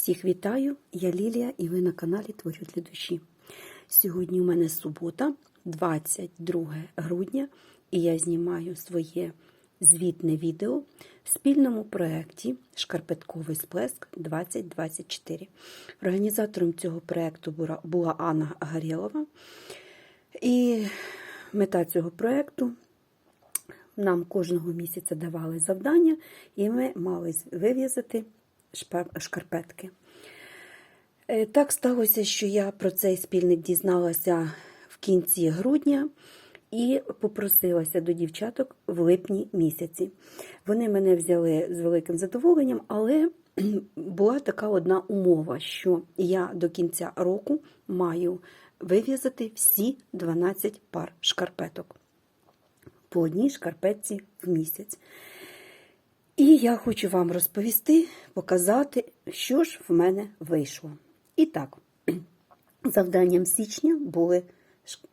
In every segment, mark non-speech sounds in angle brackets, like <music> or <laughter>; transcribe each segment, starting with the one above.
Всіх вітаю, я Лілія і ви на каналі Творю для душі. Сьогодні у мене субота, 22 грудня, і я знімаю своє звітне відео в спільному проєкті Шкарпетковий сплеск 2024. Організатором цього проєкту була- Анна Гарєлова. І мета цього проєкту нам кожного місяця давали завдання, і ми мали вив'язати шкарпетки. Е, Так сталося, що я про цей спільник дізналася в кінці грудня і попросилася до дівчаток в липні місяці. Вони мене взяли з великим задоволенням, але <clears throat> була така одна умова, що я до кінця року маю вив'язати всі 12 пар шкарпеток по одній шкарпетці в місяць. І я хочу вам розповісти, показати, що ж в мене вийшло. І так, <clears throat> завданням січня були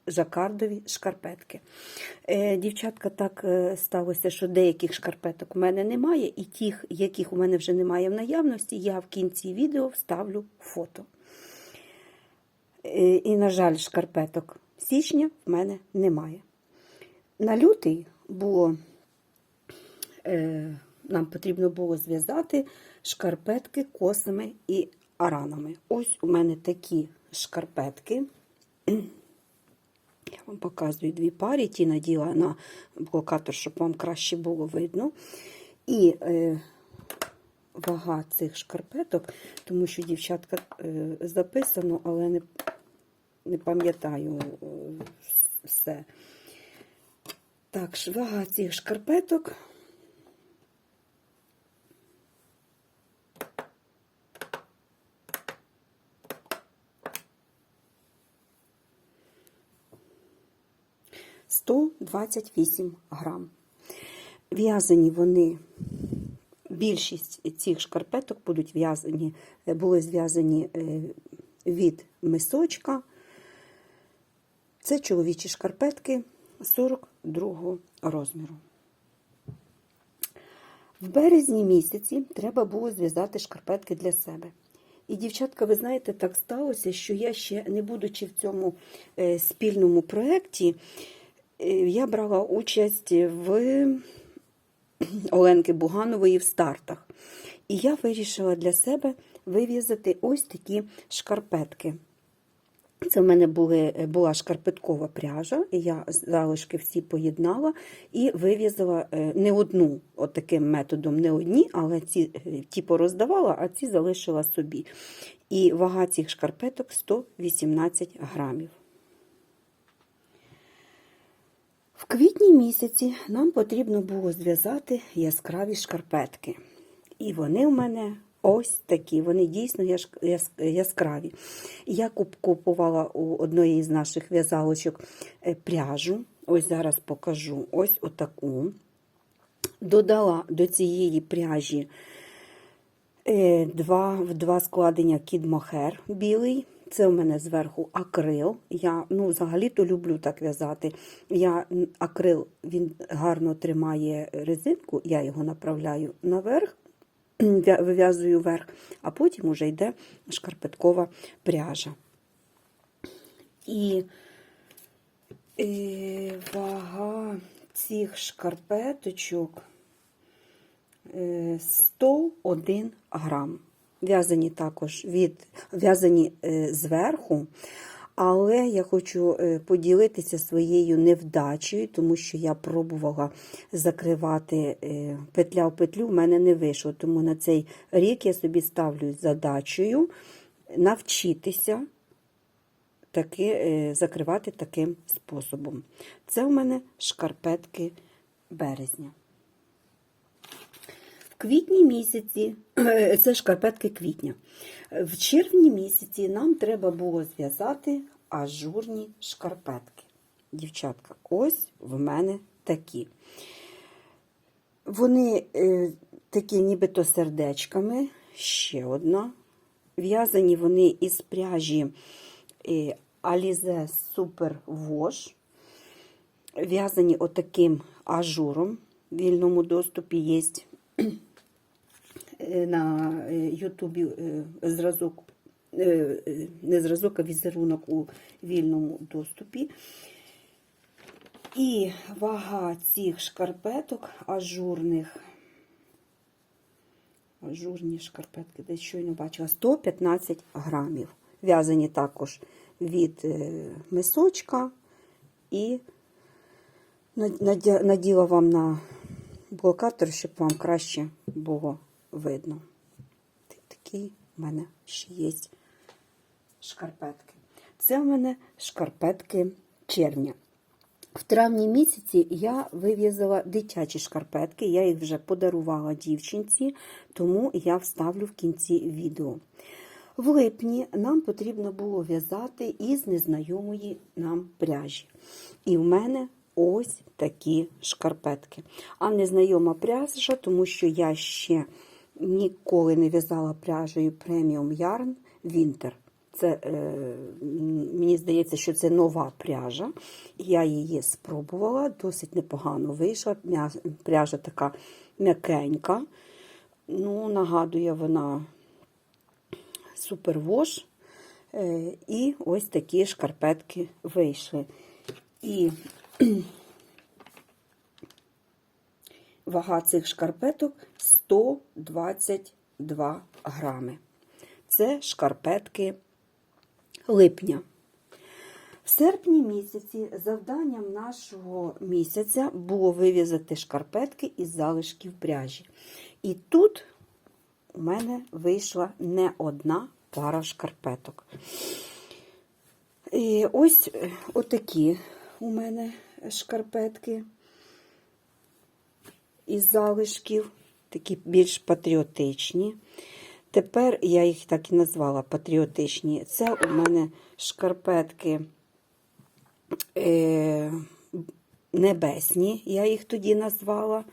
жакардові шкарпетки. Е, Дівчатка, так е, сталося, що деяких шкарпеток у мене немає, і тих, яких у мене вже немає в наявності, я в кінці відео вставлю фото. Е, І, на жаль, шкарпеток січня в мене немає. На лютий було, нам потрібно було зв'язати шкарпетки косами і аранами. Ось у мене такі шкарпетки. <clears throat> Я вам показую дві парі, ті наділа на блокатор, щоб вам краще було видно. І е, вага цих шкарпеток, тому що дівчатка е, записано, але не, не пам'ятаю е, все. Так, вага цих шкарпеток. Сто двадцять вісім грам. В'язані вони, більшість цих шкарпеток будуть в'язані, е, були зв'язані е, від мисочка. Це чоловічі шкарпетки 42 розміру. В березні місяці треба було зв'язати шкарпетки для себе. І, дівчатка, ви знаєте, так сталося, що я ще, не будучи в цьому е, спільному проєкті, я брала участь в Оленки Буганової в стартах. І я вирішила для себе вив'язати ось такі шкарпетки. Це в мене були, була шкарпеткова пряжа, і я залишки всі поєднала і вив'язала е, не одну, от таким методом, не одні, але ці е, ті пороздавала, а ці залишила собі. І вага цих шкарпеток 118 грамів. В квітні місяці нам потрібно було зв'язати яскраві шкарпетки. І вони в мене ось такі, вони дійсно яскраві. Я купувала у одної з наших в'язалочок е, пряжу. Ось зараз покажу ось отаку. Додала до цієї пряжі е, два, в два складення кідмохер білий. Це у мене зверху акрил. Я ну, взагалі-то люблю так в'язати. Я акрил він гарно тримає резинку, я його направляю наверх, <clears throat> в'я- вив'язую вверх, а потім уже йде шкарпеткова пряжа. І е, вага цих шкарпеточок е, 101 грам. В'язані також від в'язані е, зверху. Але я хочу е, поділитися своєю невдачею, тому що я пробувала закривати е, петля в петлю, в мене не вийшло. Тому на цей рік я собі ставлю задачею навчитися таки, закривати таким способом. Це у мене шкарпетки березня. Квітні місяці, <clears throat> це шкарпетки квітня. В червні місяці нам треба було зв'язати ажурні шкарпетки. Дівчатка, ось в мене такі. Вони е, такі нібито сердечками, ще одна. В'язані вони із пряжі е, Alize Super Wash. В'язані отаким ажуром. В вільному доступі є е, на е, Ютубі е, зразок, е, е, не зразок, а візерунок у вільному доступі. І вага цих шкарпеток ажурних. Ажурні шкарпетки, десь щойно бачила, 115 грамів. В'язані також від е, мисочка і наділа вам на блокатор, щоб вам краще було видно. Такі в мене ще є шкарпетки. Це в мене шкарпетки червня. В травні місяці я вив'язала дитячі шкарпетки, я їх вже подарувала дівчинці, тому я вставлю в кінці відео. В липні нам потрібно було в'язати із незнайомої нам пряжі. І в мене ось такі шкарпетки. А незнайома пряжа, тому що я ще ніколи не в'язала пряжею преміум Yarn Winter. Це, е, мені здається, що це нова пряжа. Я її спробувала, досить непогано вийшла. Пряжа така м'якенька. Ну, нагадує вона супервош. Е, І ось такі шкарпетки вийшли. І вага цих шкарпеток 122 грами. Це шкарпетки липня. В серпні місяці завданням нашого місяця було вив'язати шкарпетки із залишків пряжі. І тут у мене вийшла не одна пара шкарпеток. І ось е, отакі у мене шкарпетки із залишків, такі більш патріотичні. Тепер я їх так і назвала патріотичні. Це у мене шкарпетки е, небесні, я їх тоді назвала.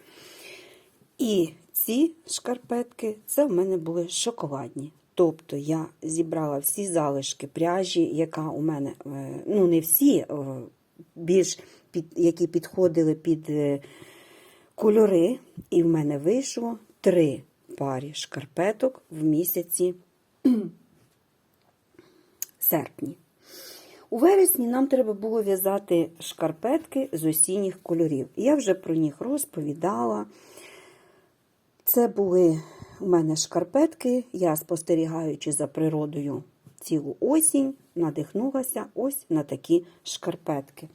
І ці шкарпетки це в мене були шоколадні. Тобто я зібрала всі залишки пряжі, яка у мене, е, ну не всі, е, більш під, які підходили під е, кольори, і в мене вийшло три парі шкарпеток в місяці <clears throat> серпні. У вересні нам треба було в'язати шкарпетки з осінніх кольорів. Я вже про них розповідала. Це були у мене шкарпетки. Я, спостерігаючи за природою цілу осінь, надихнулася ось на такі шкарпетки.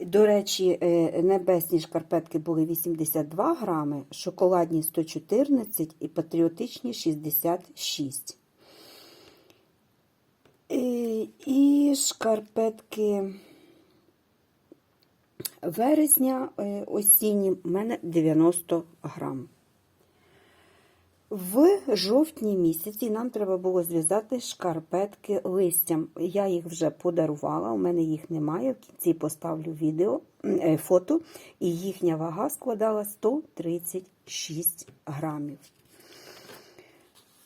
До речі, е, небесні шкарпетки були 82 грами, шоколадні 114 і патріотичні 66. Е, І шкарпетки вересня е, осінні в мене 90 грам. В жовтні місяці нам треба було зв'язати шкарпетки листям. Я їх вже подарувала, у мене їх немає. В кінці поставлю відео, е, фото, і їхня вага складала 136 грамів.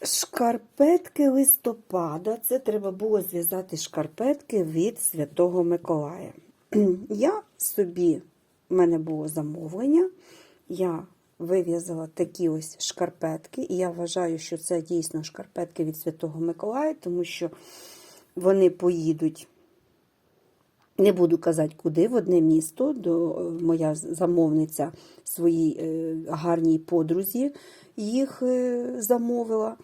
Шкарпетки листопада. Це треба було зв'язати шкарпетки від Святого Миколая. <clears throat> Я собі, в мене було замовлення. Я вив'язала такі ось шкарпетки, і я вважаю, що це дійсно шкарпетки від Святого Миколая, тому що вони поїдуть. Не буду казати, куди, в одне місто, до е, моя замовниця своїй е, гарній подрузі їх е, замовила.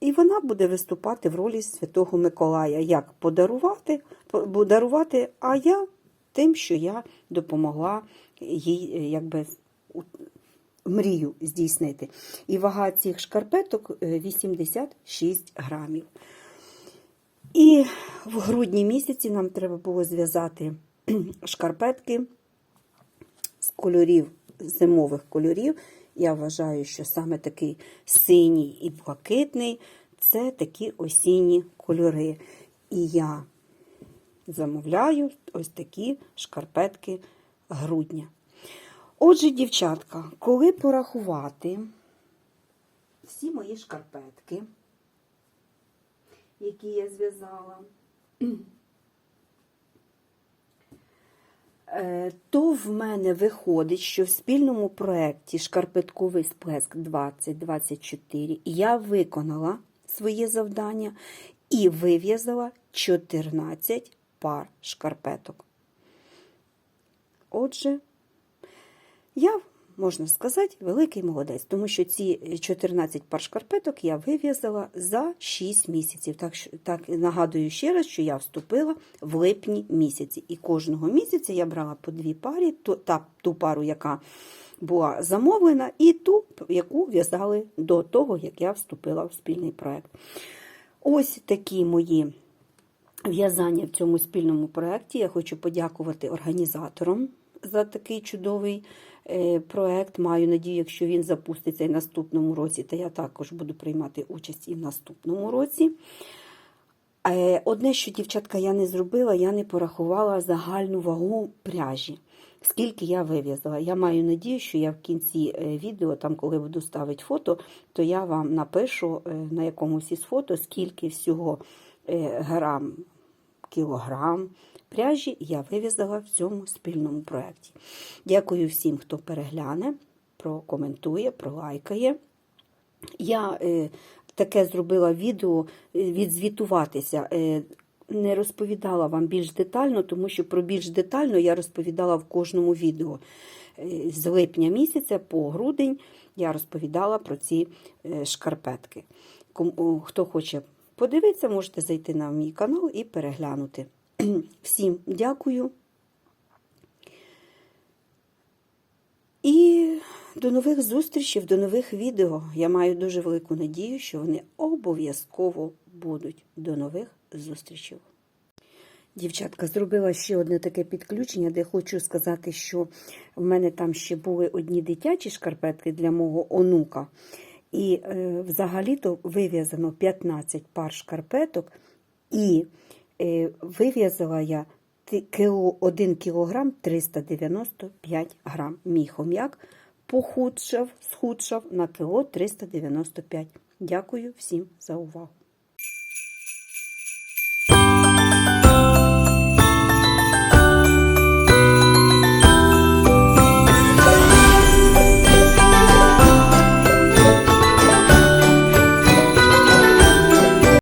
І вона буде виступати в ролі Святого Миколая. Як подарувати, подарувати, а я тим, що я допомогла їй якби мрію здійснити. І вага цих шкарпеток е, 86 грамів. І в грудні місяці нам треба було зв'язати <clears throat> шкарпетки з кольорів, зимових кольорів. Я вважаю, що саме такий синій і блакитний це такі осінні кольори. І я замовляю ось такі шкарпетки грудня. Отже, дівчатка, коли порахувати всі мої шкарпетки, які я зв'язала, Е, То в мене виходить, що в спільному проєкті Шкарпетковий сплеск 2024 я виконала своє завдання і вив'язала 14 пар шкарпеток. Отже, я, можна сказати, великий молодець, тому що ці 14 пар шкарпеток я вив'язала за 6 місяців. Так, так нагадую ще раз, що я вступила в липні місяці. І кожного місяця я брала по дві парі, ту, та, ту пару, яка була замовлена, і ту, яку в'язали до того, як я вступила в спільний проект. Ось такі мої в'язання в цьому спільному проєкті. Я хочу подякувати організаторам за такий чудовий е, проєкт. Маю надію, якщо він запуститься і в наступному році, то я також буду приймати участь і в наступному році. Е, Одне, що, дівчатка, я не зробила, я не порахувала загальну вагу пряжі. Скільки я вив'язала. Я маю надію, що я в кінці е, відео, там, коли буду ставити фото, то я вам напишу на якомусь із фото, скільки всього грам, кілограм пряжі я вив'язала в цьому спільному проєкті. Дякую всім, хто перегляне, прокоментує, пролайкає. Я е, таке зробила відео е, відзвітуватися. Е, не розповідала вам більш детально, тому що про більш детально я розповідала в кожному відео. Е, З липня місяця по грудень я розповідала про ці е, шкарпетки. Хто хоче подивитися, можете зайти на мій канал і переглянути. <clears throat> Всім дякую. І до нових зустрічей, до нових відео. Я маю дуже велику надію, що вони обов'язково будуть. До нових зустрічей. Дівчатка, зробила ще одне таке підключення, де хочу сказати, що в мене там ще були одні дитячі шкарпетки для мого онука. І е, взагалі-то вив'язано 15 пар шкарпеток, і е, вив'язала я ти- 1 кілограм 395 грам. Мій хом'як похудшав, схудшав на кіло 395. Дякую всім за увагу.